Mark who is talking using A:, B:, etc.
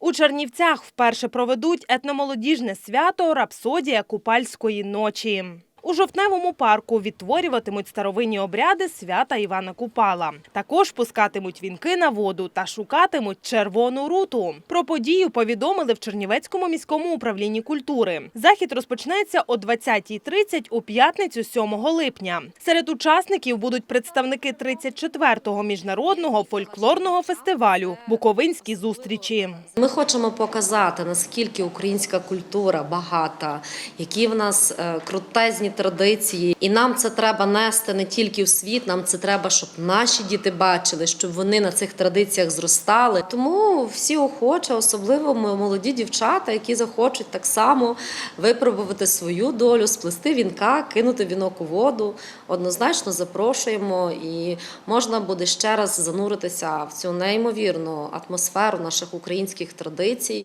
A: У Чернівцях вперше проведуть етномолодіжне свято Рапсодія Купальської ночі. У жовтневому парку відтворюватимуть старовинні обряди свята Івана Купала. Також пускатимуть вінки на воду та шукатимуть червону руту. Про подію повідомили в Чернівецькому міському управлінні культури. Захід розпочнеться о 20.30 у п'ятницю 7 липня. Серед учасників будуть представники 34-го міжнародного фольклорного фестивалю Буковинські зустрічі.
B: Ми хочемо показати, наскільки українська культура багата, які в нас е, крутезні традиції. І нам це треба нести не тільки в світ, нам це треба, щоб наші діти бачили, щоб вони на цих традиціях зростали. Тому всі охочі, особливо молоді дівчата, які захочуть так само випробувати свою долю, сплести вінка, кинути вінок у воду. Однозначно запрошуємо і можна буде ще раз зануритися в цю неймовірну атмосферу наших українських традицій.